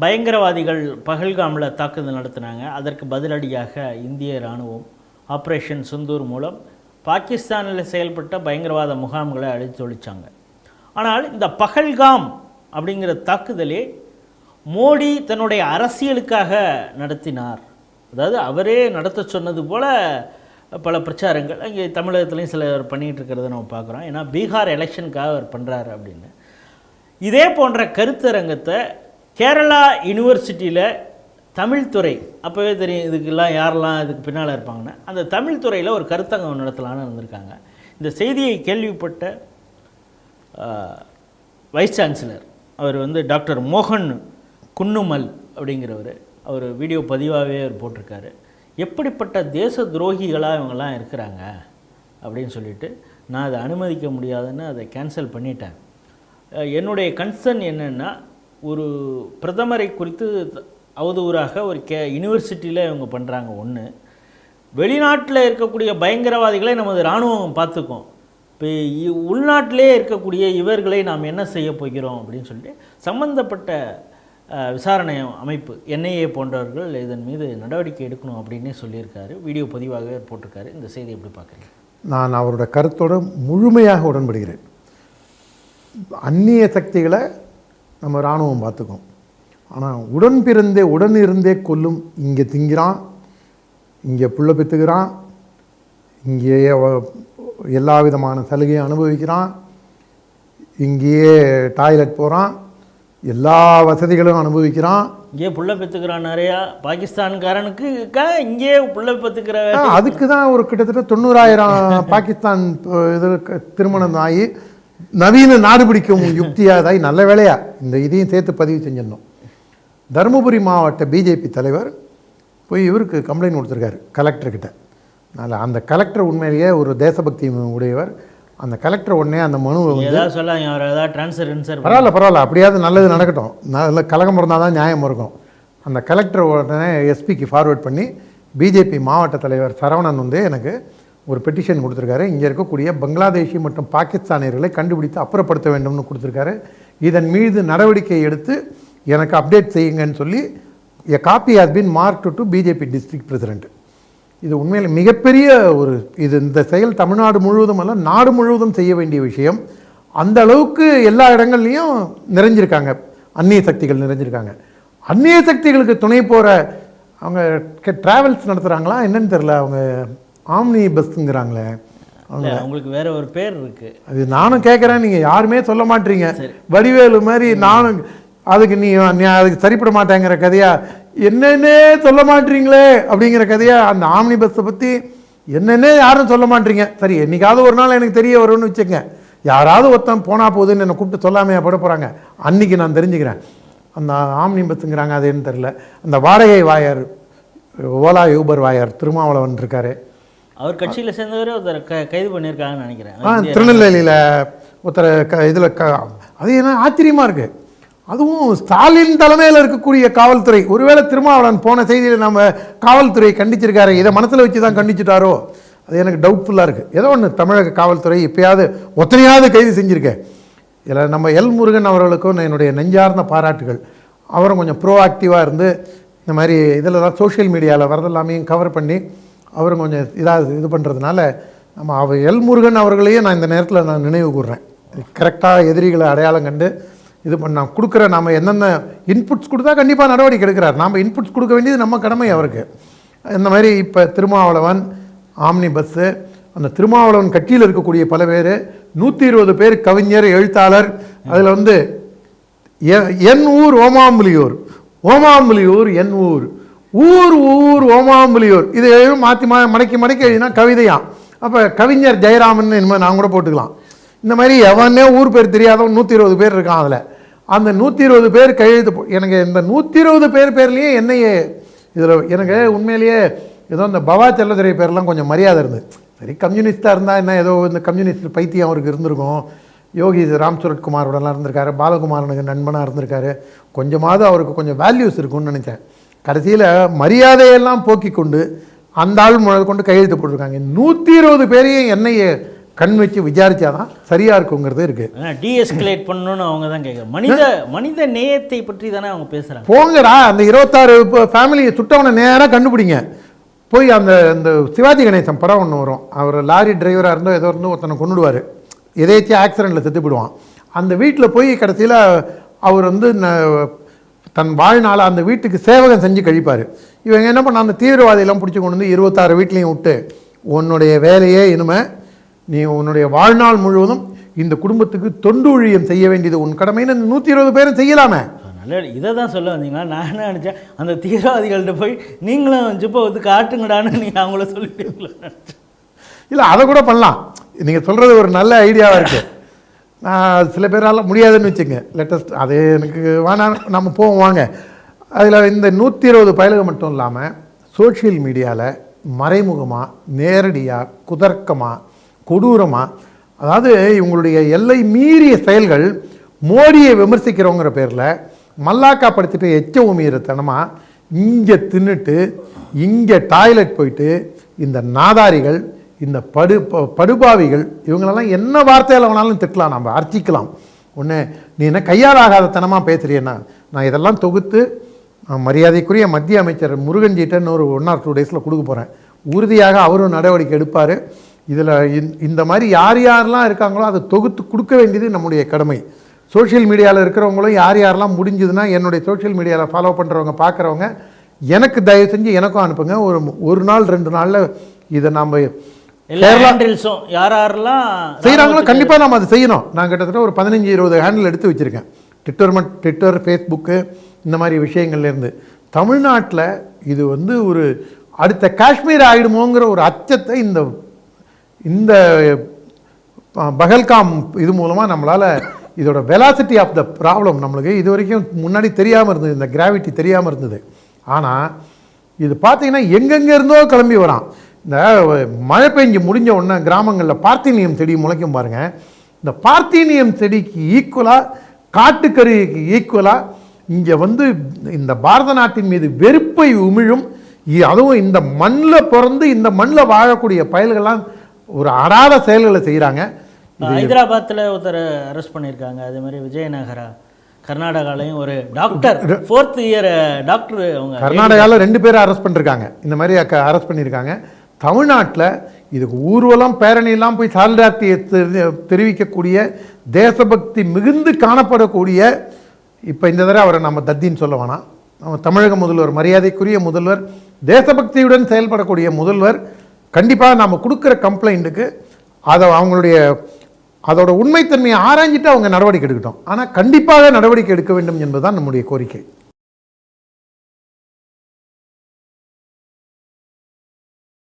பயங்கரவாதிகள் பகல்காமில் தாக்குதல் நடத்தினாங்க. அதற்கு பதிலடியாக இந்திய இராணுவம் ஆப்ரேஷன் சிந்தூர் மூலம் பாகிஸ்தானில் செயல்பட்ட பயங்கரவாத முகாம்களை அழித்து ஒழிச்சாங்க ஆனால் இந்த பகல்காம் அப்படிங்கிற தாக்குதலே மோடி தன்னுடைய அரசியலுக்காக நடத்தினார். அதாவது அவரே நடத்த சொன்னது போல் பல பிரச்சாரங்கள். இங்கே தமிழகத்துலேயும் சிலர் பண்ணிகிட்டு இருக்கிறத நம்ம பார்க்குறோம். ஏன்னா பீகார் எலெக்ஷனுக்காக அவர் பண்ணுறாரு அப்படின்னு. இதே போன்ற கருத்தரங்கத்தை கேரளா யூனிவர்சிட்டியில் தமிழ்துறை அப்போவே தெரியும் இதுக்கெல்லாம் யாரெல்லாம் இதுக்கு பின்னால் இருப்பாங்கன்னா. அந்த தமிழ்துறையில் ஒரு கருத்தங்கம் நடத்தலான்னு இருந்திருக்காங்க. இந்த செய்தியை கேள்விப்பட்ட வைஸ் சான்சலர் அவர் வந்து டாக்டர் மோகன் குன்னுமல் அப்படிங்கிறவர். அவர் வீடியோ பதிவாகவே அவர் போட்டிருக்காரு. எப்படிப்பட்ட தேச துரோகிகளாக இவங்கெல்லாம் இருக்கிறாங்க அப்படின்னு சொல்லிட்டு நான் அதை அனுமதிக்க முடியாதுன்னு அதை கேன்சல் பண்ணிட்டேன். என்னுடைய கன்சர்ன் என்னென்னா ஒரு பிரதமரை குறித்து த- அவதூறாக ஒரு கே யூனிவர்சிட்டியில் இவங்க பண்ணுறாங்க ஒன்று வெளிநாட்டில் இருக்கக்கூடிய பயங்கரவாதிகளை நமது இராணுவம் பார்த்துக்கும். இப்போ இ- உள்நாட்டிலே இருக்கக்கூடிய இவர்களை நாம் என்ன செய்ய போகிறோம் அப்படின்னு சொல்லிட்டு சம்பந்தப்பட்ட விசாரணை அமைப்பு என்ஐஏ போன்றவர்கள் இதன் மீது நடவடிக்கை எடுக்கணும் அப்படின்னே சொல்லியிருக்காரு. வீடியோ பதிவாகவே போட்டிருக்காரு. இந்த செய்தி எப்படி பார்க்குறீங்க? நான் அவரோட கருத்தோட முழுமையாக உடன்படுகிறேன். அந்நிய சக்திகளை நம்ம இராணுவம் பார்த்துக்கும். ஆனால் உடன் பிறந்தே உடன் இருந்தே கொல்லும் இங்கே திங்கிறான் இங்கே புள்ள பெற்றுக்கிறான் இங்கேயே எல்லா விதமான சலுகையும் அனுபவிக்கிறான் இங்கேயே டாய்லெட் போகிறான் எல்லா வசதிகளும் அனுபவிக்கிறான். இங்கே புள்ள பெற்றுக்கிறான் நிறையா. பாகிஸ்தான்காரனுக்கு இங்கே புள்ள பெற்றுக்கிற அதுக்கு தான் ஒரு கிட்டத்தட்ட தொண்ணூறாயிரம் பாகிஸ்தான் இது திருமணம் ஆகி நவீன நாடு பிடிக்கும் யுக்தியாதாய் நல்ல வேலையா இந்த இதையும் சேர்த்து பதிவு செஞ்சிடணும். தருமபுரி மாவட்ட பிஜேபி தலைவர் போய் இவருக்கு கம்ப்ளைண்ட் கொடுத்துருக்காரு கலெக்டர்கிட்ட அதனால் அந்த கலெக்டர் உண்மையிலேயே ஒரு தேசபக்தி உடையவர். அந்த கலெக்டர் உடனே அந்த மனுவை வந்து ஏதாவது சொல்லாங்க அவர் ஏதாவது ட்ரான்ஸ்ஃபர் ட்ரான்ஸ்ஃபர் பரவாயில்ல பரவாயில்ல அப்படியாவது நல்லது நடக்கட்டும். நல்ல கலகம் இருந்தால் தான் நியாயம் இருக்கும். அந்த கலெக்டர் உடனே எஸ்பிக்கு ஃபார்வர்ட் பண்ணி பிஜேபி மாவட்ட தலைவர் சரவணன் வந்து எனக்கு ஒரு பெட்டிஷன் கொடுத்துருக்காரு. இங்கே இருக்கக்கூடிய பங்களாதேஷி மற்றும் பாகிஸ்தானியர்களை கண்டுபிடித்து அப்புறப்படுத்த வேண்டும்னு கொடுத்துருக்காரு. இதன் மீது நடவடிக்கை எடுத்து எனக்கு அப்டேட் செய்யுங்கன்னு சொல்லி a copy has been marked to BJP district president இது உண்மையில் மிகப்பெரிய ஒரு இது இந்த செயல் தமிழ்நாடு முழுவதும் அல்ல நாடு முழுவதும் செய்ய வேண்டிய விஷயம். அந்த அளவுக்கு எல்லா இடங்கள்லையும் நிறைஞ்சிருக்காங்க. அந்நிய சக்திகள் நிறைஞ்சிருக்காங்க. அந்நிய சக்திகளுக்கு துணை போகிற அவங்க ட்ராவல்ஸ் நடத்துகிறாங்களா என்னன்னு தெரில அவங்க ஆம்னி பஸ்ஸுங்கிறாங்களே உங்களுக்கு வேற ஒரு பேர் இருக்கு. அது நானும் கேட்குறேன் நீங்கள் யாருமே சொல்ல மாட்டீங்க. வடிவேலு மாதிரி நானும் அதுக்கு நீ அதுக்கு சரிப்பட மாட்டேங்கிற கதையா? என்னன்னே சொல்ல மாட்டீங்களே அப்படிங்கிற கதையா? அந்த ஆம்னி பஸ்ஸை பற்றி என்னன்னே யாரும் சொல்ல மாட்டீங்க. சரி என்னைக்காவது ஒரு நாள் எனக்கு தெரிய வரும்னு வச்சுக்கங்க. யாராவது ஒருத்தன் போனா போகுதுன்னு என்னை கூப்பிட்டு சொல்லாமையா பட போகிறாங்க அன்னைக்கு நான் தெரிஞ்சுக்கிறேன். அந்த ஆம்னி பஸ்ஸுங்கிறாங்க அது என்ன தெரில அந்த வாடகை வாயர் ஓலா யூபர் வாயர் திருமாவளவன் இருக்காரு. அவர் கட்சியில் சேர்ந்தவரே ஒருத்தர் க கைது பண்ணியிருக்காங்கன்னு நினைக்கிறேன். திருநெல்வேலியில் ஒருத்தர் க இதில் க அது என்ன ஆச்சரியமாக இருக்குது அதுவும் ஸ்டாலின் தலைமையில் இருக்கக்கூடிய காவல்துறை ஒருவேளை திருமாவளவன் போன செய்தியில் நம்ம காவல்துறை கண்டிச்சிருக்காரு இதை மனசில் வச்சு தான் கண்டிச்சிட்டாரோ அது எனக்கு டவுட்ஃபுல்லாக இருக்குது ஏதோ ஒன்று தமிழக காவல்துறை இப்பயாவது ஒத்தனையாவது கைது செஞ்சுருக்கேன் இதில் நம்ம எல் முருகன் அவர்களுக்கும் என்னுடைய நெஞ்சார்ந்த பாராட்டுகள். அவரும் கொஞ்சம் ப்ரோஆக்டிவாக இருந்து இந்த மாதிரி இதில் தான் சோஷியல் மீடியாவில் வரதெல்லாமையும் கவர் பண்ணி அவர் கொஞ்சம் இதாக இது பண்ணுறதுனால நம்ம அவர் எல் முருகன் அவர்களையே நான் இந்த நேரத்தில் நான் நினைவு கூடுறேன் கரெக்டாக எதிரிகளை அடையாளம் கண்டு இது பண்ண நான் கொடுக்குற நாம் என்னென்ன இன்புட்ஸ் கொடுத்தா கண்டிப்பாக நடவடிக்கை எடுக்கிறார். நாம் இன்புட்ஸ் கொடுக்க வேண்டியது நம்ம கடமை அவருக்கு. இந்த மாதிரி இப்போ திருமாவளவன் ஆம்னி பஸ்ஸு அந்த திருமாவளவன் கட்சியில் இருக்கக்கூடிய பல பேர் நூற்றி இருபது பேர் கவிஞர் எழுத்தாளர் அதில் வந்து எ- என் ஊர் ஓமாம்புலியூர். ஓமாம்புலியூர் என் ஊர். ஊர் ஊர் ஓமாம்புலியூர். இது மாற்றி மா மடக்கி மடக்கி எழுதினா கவிதையாம் அப்போ கவிஞர் ஜெயராமன் இனிமேல் நான் கூட போட்டுக்கலாம். இந்த மாதிரி எவனே ஊர் பேர் தெரியாதவன் நூற்றி இருபது பேர் இருக்கான் அதில். அந்த நூற்றி இருபது பேர் கையெழுத்து எனக்கு இந்த நூற்றி இருபது பேர் பேர்லேயே என்னையே இதில் எனக்கு உண்மையிலேயே ஏதோ இந்த பவா செல்லதுரை பேர்லாம் கொஞ்சம் மரியாதை இருந்தது. சரி கம்யூனிஸ்டாக இருந்தால் என்ன ஏதோ இந்த கம்யூனிஸ்ட் பைத்தியம் அவருக்கு இருந்திருக்கும். யோகி ராம் சுரத்குமாரோடலாம் இருந்திருக்காரு. பாலகுமாரனுக்கு நண்பனாக இருந்திருக்காரு. கொஞ்சமாவது அவருக்கு கொஞ்சம் வேல்யூஸ் இருக்கும்னு நினச்சேன். கடைசியில் மரியாதையெல்லாம் போக்கி கொண்டு அந்த ஆள் முதல் கொண்டு கையெழுத்து போட்டிருக்காங்க. நூற்றி இருபது பேரையும் என்னைய கண் வச்சு விசாரிச்சாதான் சரியா இருக்குங்கிறது இருக்கு. டீஎஸ்கலேட் பண்ணணும்னு அவங்க தான் கேட்குறாங்க மனித மனித நேயத்தை பற்றி தானே அவங்க பேசுகிறாங்க போங்கடா அந்த இருபத்தாறு ஃபேமிலியை சுட்டவனை நேராக கண்டுபிடிங்க. போய் அந்த அந்த சிவாஜி கணேசன் படம் ஒன்று வரும். அவர் லாரி டிரைவராக இருந்தோ ஏதோ இருந்தோ ஒருத்தனை கொண்டுடுவார் எதேச்சும் ஆக்சிடெண்ட்டில் செத்து போயிடுவான். அந்த வீட்டில் போய் கடைசியில் அவர் வந்து தன் வாழ்நாள அந்த வீட்டுக்கு சேவகம் செஞ்சு கழிப்பார். இவங்க என்ன பண்ண அந்த தீவிரவாதியெல்லாம் பிடிச்சி கொண்டு வந்து இருபத்தாறு வீட்லேயும் விட்டு உன்னுடைய வேலையே இனிமே நீ உன்னுடைய வாழ்நாள் முழுவதும் இந்த குடும்பத்துக்கு தொண்டு ஊழியம் செய்ய வேண்டியது உன் கடமைன்னு நூற்றி இருபது பேரும் செய்யலாமே. நல்ல இதை தான் சொல்ல வந்தீங்களா? நான் என்ன நினச்சேன் அந்த தீவிரவாதிகள்கிட்ட போய் நீங்களும் ஜிப்பை வந்து காட்டுங்கடான்னு நீங்கள் அவங்கள சொல்லிட்டீங்களா? இல்லை அதை கூட பண்ணலாம். நீங்கள் சொல்கிறது ஒரு நல்ல ஐடியாவாக இருக்குது நான் சில பேரால் முடியாதுன்னு வச்சுங்க லேட்டஸ்ட் அது எனக்கு வேணாம் நம்ம போவோம் வாங்க. அதில் இந்த நூற்றி இருபது பயலுக மட்டும் இல்லாமல் சோஷியல் மீடியாவில் மறைமுகமாக நேரடியாக குதர்க்கமாக கொடூரமாக அதாவது இவங்களுடைய எல்லை மீறிய செயல்கள் மோடியை விமர்சிக்கிறவங்கிற பேரில் மல்லாக்கா படுத்திட்டு எச்ச உமியத்தனமாக இங்கே தின்னுட்டு இங்கே டாய்லெட் போயிட்டு இந்த நாதாரிகள் இந்த படு ப- படுபாவிகள் இவங்களெல்லாம் என்ன வார்த்தையில் வேணாலும் திட்டலாம் நம்ம அர்ச்சிக்கலாம் ஒன்று நீ என்ன கையால் ஆகாதத்தனமாக பேசுறியன்னா நான் இதெல்லாம் தொகுத்து மரியாதைக்குரிய மத்திய அமைச்சர் முருகன்ஜிட்ட இன்னொரு ஒன் ஆர் டூ டேஸில் கொடுக்க போகிறேன் உறுதியாக அவரும் நடவடிக்கை எடுப்பார். இதில் இந்த மாதிரி யார் யாரெல்லாம் இருக்காங்களோ அதை தொகுத்து கொடுக்க வேண்டியது நம்முடைய கடமை. சோஷியல் மீடியாவில் இருக்கிறவங்களும் யார் யாரெல்லாம் முடிஞ்சதுன்னா என்னுடைய சோஷியல் மீடியாவில் ஃபாலோ பண்ணுறவங்க பார்க்குறவங்க எனக்கு தயவு செஞ்சு எனக்கும் அனுப்புங்க. ஒரு ஒரு நாள் ரெண்டு நாளில் இதை நாம் யார் யாரெல்லாம் செய்கிறாங்களோ கண்டிப்பாக நம்ம அதை செய்யணும். நான் கிட்டத்தட்ட ஒரு பதினஞ்சு இருபது ஹேண்டில் எடுத்து வச்சுருக்கேன். ட்விட்டர் மட் ட்விட்டர் ஃபேஸ்புக்கு இந்த மாதிரி விஷயங்கள்லேருந்து தமிழ்நாட்டில் இது வந்து ஒரு அடுத்த காஷ்மீர் ஆகிடுமோங்கிற ஒரு அச்சத்தை இந்த இந்த பகல்காம் இது மூலமாக நம்மளால் இதோட வெலாசிட்டி ஆஃப் த ப்ராப்ளம் நம்மளுக்கு இது வரைக்கும் முன்னாடி தெரியாமல் இருந்தது இந்த கிராவிட்டி தெரியாமல் இருந்தது. ஆனால் இது பார்த்தீங்கன்னா எங்கெங்கே இருந்தோ கிளம்பி வரான். இந்த மழை பெஞ்சு முடிஞ்ச உடனே கிராமங்களில் பார்த்தீனியம் செடி முளைக்கும் பாருங்க. இந்த பார்த்தீனியம் செடிக்கு ஈக்குவலாக காட்டுக்கருவிக்கு ஈக்குவலாக இங்கே வந்து இந்த பாரத நாட்டின் மீது வெறுப்பை உமிழும் அதுவும் இந்த மண்ணில் பிறந்து இந்த மண்ணில் வாழக்கூடிய பயல்கள்லாம் ஒரு அடாத செயல்களை செய்கிறாங்க ஹைதராபாத்தில் ஒருத்தர் அரெஸ்ட் பண்ணியிருக்காங்க. அதே மாதிரி விஜயநகரா கர்நாடகாலையும் ஒரு டாக்டர் ஃபோர்த் இயர் டாக்டர் அவங்க கர்நாடகாவில் ரெண்டு பேரை அரெஸ்ட் பண்ணிருக்காங்க. இந்த மாதிரி அரெஸ்ட் பண்ணியிருக்காங்க தமிழ்நாட்டில் இதுக்கு ஊர்வலம் பேரணியெல்லாம் போய் சால்ராத்தியை தெரி- தெரிவிக்கக்கூடிய தேசபக்தி மிகுந்து காணப்படக்கூடிய இப்போ இந்த தடவை அவரை நம்ம தத்தின்னு சொல்ல வேணாம். நம்ம தமிழக முதல்வர் மரியாதைக்குரிய முதல்வர் தேசபக்தியுடன் செயல்படக்கூடிய முதல்வர் கண்டிப்பாக நம்ம கொடுக்குற கம்ப்ளைண்ட்டுக்கு அதை அவங்களுடைய அதோட உண்மைத்தன்மையை ஆராய்ஞ்சிட்டு அவங்க நடவடிக்கை எடுக்கட்டும். ஆனால் கண்டிப்பாக நடவடிக்கை எடுக்க வேண்டும் என்பதுதான் நம்முடைய கோரிக்கை.